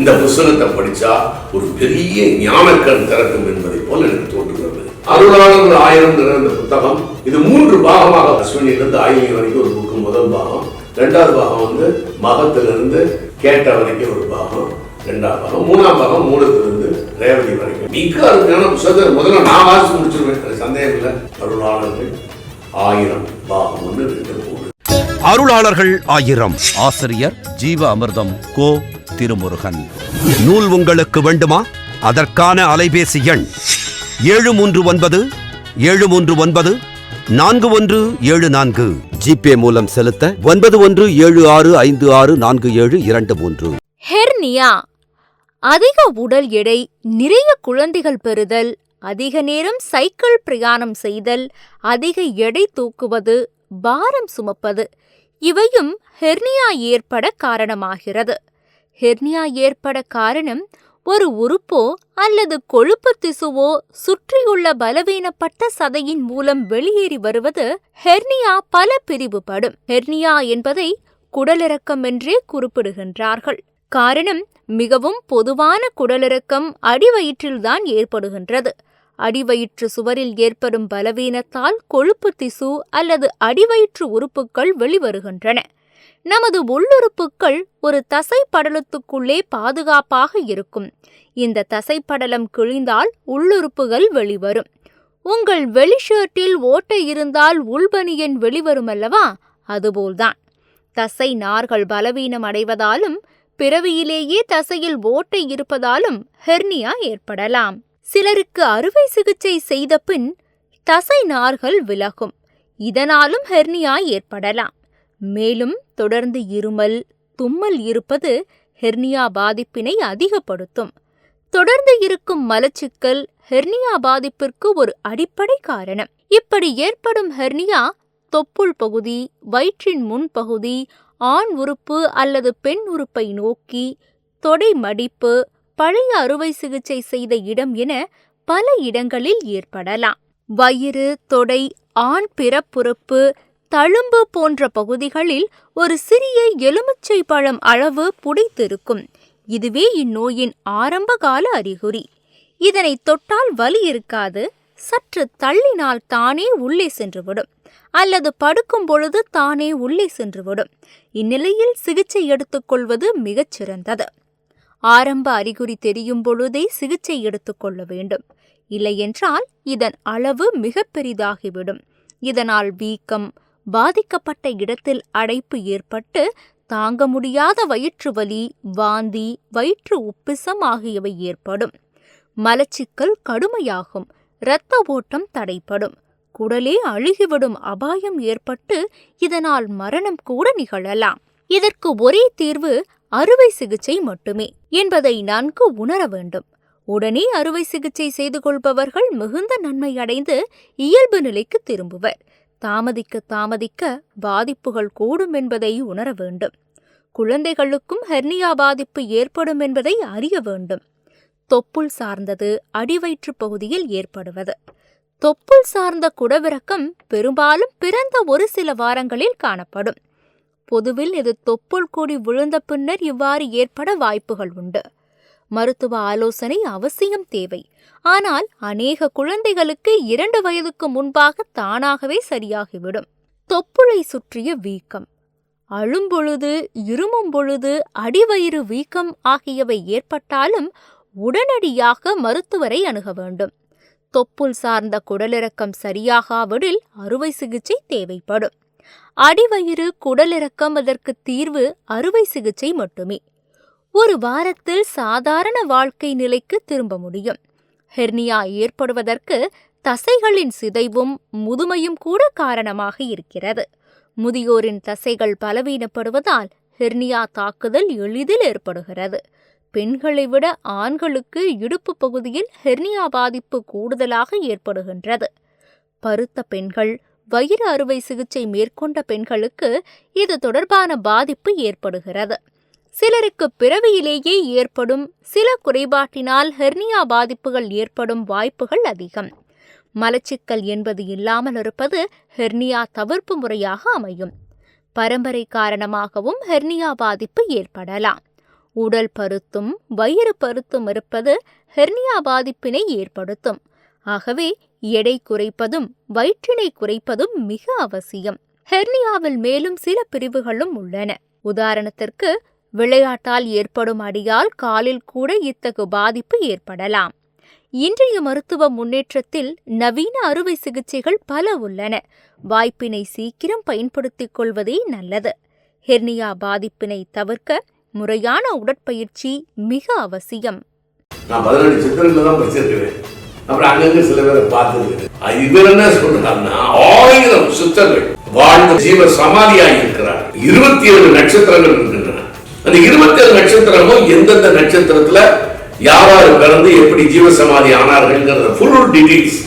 இந்த புஸ்தகத்தை படிச்சா ஒரு பெரிய ஞானக்கண் திறக்கும் என்பதை போல எனக்கு தோன்றுகிறது. அருளாளர்கள் ஆயிரம் இந்த புத்தகம். இது மூன்று பாகமாக அஸ்வினியிலிருந்து ஆயிலி வரைக்கும் ஒரு புக்கு. முதல் பாகம். ரெண்டாவது பாகம் வந்து மகத்திலிருந்து கேட்ட வரைக்கும் ஒரு பாகம். ரெண்டாம் பாகம். மூணாம் பாகம் மூலத்திலிருந்து ரேவதி வரைக்கும். மிக அருமையான புத்தகத்தை முதல்ல நான் வாசிச்சு முடிச்சிருவேன். சந்தேகம் இல்லை. அருளாளர்கள் ஆயிரம் பாகம் ஒன்று ரெண்டு மூணு அருளாளர்கள் ஆயிரம். ஆசிரியர் ஜீவ அமிர்தம் கோ திருமுருகன். நூல் உங்களுக்கு வேண்டுமா? அதற்கான அலைபேசி எண் ஏழு மூன்று ஒன்பது ஏழு மூன்று ஒன்பது நான்கு ஒன்று ஏழு நான்கு. ஜிபே மூலம் செலுத்த ஒன்பது ஒன்று ஏழு ஆறு ஐந்து ஆறு நான்கு ஏழு இரண்டு மூன்று. ஹெர்னியா அதிக உடல் எடை நிறைய குழந்தைகள் பெறுதல் அதிக நேரம் சைக்கிள் பிரயாணம் செய்தல் அதிக எடை தூக்குவது பாரம் சுமப்பது இவையும் ஹெர்னியா ஏற்பட காரணமாகிறது. ஹெர்னியா ஏற்பட காரணம் ஒரு உறுப்போ அல்லது கொழுப்பு திசுவோ சுற்றியுள்ள பலவீனப்பட்ட சதையின் மூலம் வெளியேறி வருவது ஹெர்னியா பல பிரிவுபடும். ஹெர்னியா என்பதை குடலிறக்கம் என்றே குறிப்பிடுகின்றார்கள். காரணம் மிகவும் பொதுவான குடலிறக்கம் அடிவயிற்றில்தான் ஏற்படுகின்றது. அடிவயிற்று சுவரில் ஏற்படும் பலவீனத்தால் கொழுப்பு திசு அல்லது அடிவயிற்று உறுப்புகள் வெளிவருகின்றன. நமது உள்ளுறுப்புகள் ஒரு தசைப்படலத்துக்குள்ளே பாதுகாப்பாக இருக்கும். இந்த தசைப்படலம் படலம் கிழிந்தால் உள்ளுறுப்புகள் வெளிவரும். உங்கள் வெளி ஷர்ட்டில் ஓட்டை இருந்தால் உள்பனியன் வெளிவரும் அல்லவா அதுபோல்தான். தசை நார்கள் பலவீனம் அடைவதாலும் பிறவியிலேயே தசையில் ஓட்டை இருப்பதாலும் ஹெர்னியா ஏற்படலாம். சிலருக்கு அறுவை சிகிச்சை செய்த பின் தசை நார்கள் விலகும். இதனாலும் ஹெர்னியா ஏற்படலாம். மேலும் தொடர்ந்து இருமல் தும்மல் இருப்பது ஹெர்னியா பாதிப்பினை அதிகப்படுத்தும். தொடர்ந்து இருக்கும் மலச்சிக்கல் ஹெர்னியா பாதிப்பிற்கு ஒரு அடிப்படை காரணம். இப்படி ஏற்படும் ஹெர்னியா தொப்புள் பகுதி வயிற்றின் முன்பகுதி ஆண் உறுப்பு அல்லது பெண் உறுப்பை நோக்கி தொடை மடிப்பு பழைய அறுவை சிகிச்சை செய்த இடம் என பல இடங்களில் ஏற்படலாம். வயிறு தொடை ஆண் பிறப்புறுப்பு தழும்பு போன்ற பகுதிகளில் ஒரு சிறிய எலுமிச்சை பழம் அளவு புடைத்திருக்கும். இதுவே இந்நோயின் ஆரம்பகால அறிகுறி. இதனை தொட்டால் வலி இருக்காது சற்று தள்ளினால் தானே உள்ளே சென்றுவிடும். அல்லது படுக்கும் பொழுது தானே உள்ளே சென்றுவிடும். இந்நிலையில் சிகிச்சை எடுத்துக்கொள்வது மிகச் சிறந்தது. ஆரம்ப அறிகுறி தெரியும் பொழுதே சிகிச்சை எடுத்துக்கொள்ள வேண்டும். இல்லையென்றால் இதன் அளவு மிக பெரிதாகிவிடும். இதனால் வீக்கம் பாதிக்கப்பட்ட இடத்தில் அடைப்பு ஏற்பட்டு தாங்க முடியாத வயிற்று வலி வாந்தி வயிற்று உப்பிசம் ஆகியவை ஏற்படும். மலச்சிக்கல் கடுமையாகும். இரத்த ஓட்டம் தடைப்படும் குடலே அழுகிவிடும் அபாயம் ஏற்பட்டு இதனால் மரணம் கூட நிகழலாம். இதற்கு ஒரே தீர்வு அறுவை சிகிச்சை மட்டுமே என்பதை நன்கு உணர வேண்டும். உடனே அறுவை சிகிச்சை செய்து கொள்பவர்கள் மிகுந்த நன்மை அடைந்து இயல்பு நிலைக்கு திரும்புவர். தாமதிக்க தாமதிக்க பாதிப்புகள் கூடும் என்பதை உணர வேண்டும். குழந்தைகளுக்கும் ஹெர்னியா பாதிப்பு ஏற்படும் என்பதை அறிய வேண்டும். தொப்புள் சார்ந்தது அடிவயிற்று பகுதியில் ஏற்படுவது. தொப்புள் சார்ந்த குடவிறக்கம் பெரும்பாலும் பிறந்த ஒரு சில வாரங்களில் காணப்படும். பொதுவில் இது தொப்புள் கூடி விழுந்த பின்னர் இவ்வாறு ஏற்பட வாய்ப்புகள் உண்டு. மருத்துவ ஆலோசனை அவசியம் தேவை. ஆனால் அநேக குழந்தைகளுக்கு இரண்டு வயதுக்கு முன்பாக தானாகவே சரியாகிவிடும். தொப்புளை சுற்றிய வீக்கம். அழும்பொழுது இருமும் பொழுது அடிவயிறு வீக்கம் ஆகியவை ஏற்பட்டாலும் உடனடியாக மருத்துவரை அணுக வேண்டும். தொப்புள் சார்ந்த குடலிறக்கம் சரியாகாவிடில் அறுவை சிகிச்சை தேவைப்படும். அடிவயிறு குடலிறக்கம் அதற்கு தீர்வு அறுவை சிகிச்சை மட்டுமே. ஒரு வாரத்தில் சாதாரண வாழ்க்கை நிலைக்கு திரும்ப முடியும். ஹெர்னியா ஏற்படுவதற்கு தசைகளின் சிதைவும் முதுமையும் கூட காரணமாக இருக்கிறது. முதியோரின் தசைகள் பலவீனப்படுவதால் ஹெர்னியா தாக்குதல் எளிதில் ஏற்படுகிறது. பெண்களை விட ஆண்களுக்கு இடுப்பு பகுதியில் ஹெர்னியா பாதிப்பு கூடுதலாக ஏற்படுகின்றது. பருத்த பெண்கள் வயிறு அறுவை சிகிச்சை மேற்கொண்ட பெண்களுக்கு இது தொடர்பான பாதிப்பு ஏற்படுகிறது. சிலருக்கு பிறவியிலேயே ஏற்படும் சில குறைபாட்டினால் ஹெர்னியா பாதிப்புகள் ஏற்படும் வாய்ப்புகள் அதிகம். மலச்சிக்கல் என்பது இல்லாமல் இருப்பது ஹெர்னியா தவிர்ப்பு முறையாக அமையும். பரம்பரை காரணமாகவும் ஹெர்னியா பாதிப்பு ஏற்படலாம். உடல் பருத்தும் வயிறு பருத்தும் இருப்பது ஹெர்னியா பாதிப்பினை ஏற்படுத்தும். ஆகவே எடை குறைப்பதும் வயிற்றினை குறைப்பதும் மிக அவசியம். ஹெர்னியாவில் மேலும் சில பிரிவுகளும் உள்ளன. உதாரணத்திற்கு விளையாட்டால் ஏற்படும் அடியால் காலில் கூட இத்தகு பாதிப்பு ஏற்படலாம். இன்றைய மருத்துவ முன்னேற்றத்தில் நவீன அறுவை சிகிச்சைகள் பல உள்ளன. வாய்ப்பினை சீக்கிரம் பயன்படுத்திக் கொள்வதே நல்லது. ஹெர்னியா பாதிப்பினை தவிர்க்க முறையான உடற்பயிற்சி மிக அவசியம். நான் பதினெட்டு தான் படிச்சிருக்கிறேன். அப்புறம் அங்கங்க சில பேரை பார்த்துருக்கிறேன். இவர் என்ன சொல்றாருன்னா ஆயிரம் சித்தர்கள் வாழ்ந்த ஜீவ இருக்கிறார். இருபத்தி ஏழு நட்சத்திரங்கள் அந்த இருபத்தி ஏழு நட்சத்திரமும் எந்தெந்த நட்சத்திரத்துல யாராரு பிறந்து எப்படி ஜீவ சமாதி ஆனார்கள்ங்கிறத ஃபுல் டீடைல்ஸ்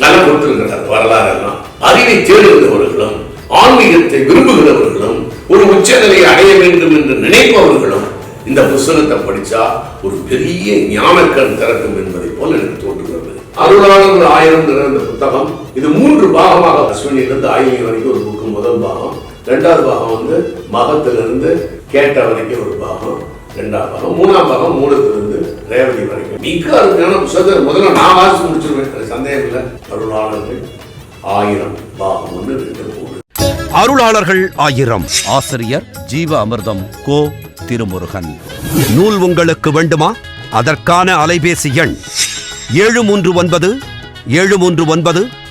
நல்லா கொடுத்திருக்கிறார். வரலாறு எல்லாம் அறிவை தேடுகிறவர்களும் ஆன்மீகத்தை விரும்புகிறவர்களும் ஒரு உச்சநிலையை அடைய வேண்டும் என்று நினைப்பவர்களும் இந்த புஸ்தகத்தை படிச்சா ஒரு பெரிய ஞானக்கண் திறக்கும் என்பதை போல எனக்கு தோன்றுகிறது. அருளாளர்கள் ஆயிரம் இந்த புத்தகம். இது மூன்று பாகமாக அஸ்வினியிலிருந்து ஆயிரம் வரைக்கும் ஒரு புக்கு. முதல் பாகம் ரெண்டாவது பாகம் வந்து மகத்திலிருந்து கேட்ட வரைக்கும் ஒரு பாகம் ரெண்டாம் பாகம் மூணாம் பாகம் மூலத்திலிருந்து ரேவதி வரைக்கும். மிக அருமையான புத்தகத்தை முதல்ல நான் வாசிச்சு முடிச்சிருவேன். அது சந்தேகம் இல்லை. அருளாளர்கள் ஆயிரம் பாகம் ஒன்று ரெண்டு மூணு அருளாளர்கள் ஆயிரம். ஆசிரியர் ஜீவ அமிர்தம் கோ திருமுருகன். நூல் உங்களுக்கு வேண்டுமா? அதற்கான அலைபேசி எண் ஏழு மூன்று ஒன்பது ஏழு மூன்று ஒன்பது